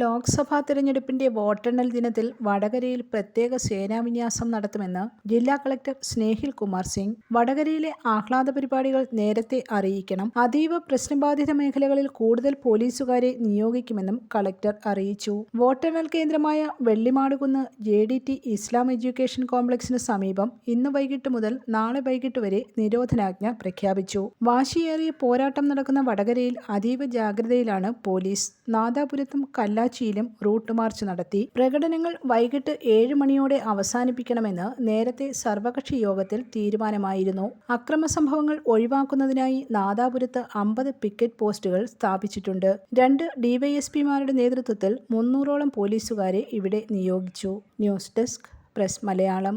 ലോക്സഭാ തെരഞ്ഞെടുപ്പിന്റെ വോട്ടെണ്ണൽ ദിനത്തിൽ വടകരയിൽ പ്രത്യേക സേനാവിന്യാസം നടത്തുമെന്ന് ജില്ലാ കളക്ടർ സ്നേഹിൽ കുമാർ സിംഗ്. വടകരയിലെ ആഹ്ലാദ പരിപാടികൾ നേരത്തെ അറിയിക്കണം. അതീവ പ്രശ്നബാധിത മേഖലകളിൽ കൂടുതൽ പോലീസുകാരെ നിയോഗിക്കുമെന്നും കളക്ടർ അറിയിച്ചു. വോട്ടെണ്ണൽ കേന്ദ്രമായ Vellimadukunnu J D T Islam education കോംപ്ലക്സിന് സമീപം ഇന്ന് വൈകിട്ട് മുതൽ നാളെ വൈകിട്ട് വരെ നിരോധനാജ്ഞ പ്രഖ്യാപിച്ചു. വാശിയേറിയ പോരാട്ടം നടക്കുന്ന വടകരയിൽ അതീവ ജാഗ്രതയിലാണ് പോലീസ്. നാദാപുരത്തും കല്ലാച്ചിയിലും റൂട്ട് മാർച്ച് നടത്തി. പ്രകടനങ്ങൾ വൈകിട്ട് ഏഴ് മണിയോടെ അവസാനിപ്പിക്കണമെന്ന് നേരത്തെ സർവകക്ഷി യോഗത്തിൽ തീരുമാനമായിരുന്നു. അക്രമ സംഭവങ്ങൾ ഒഴിവാക്കുന്നതിനായി നാദാപുരത്ത് അമ്പത് പിക്കറ്റ് പോസ്റ്റുകൾ സ്ഥാപിച്ചിട്ടുണ്ട്. രണ്ട് ഡിവൈഎസ്പിമാരുടെ നേതൃത്വത്തിൽ മുന്നൂറോളം പോലീസുകാരെ ഇവിടെ നിയോഗിച്ചു. News desk press Malayalam.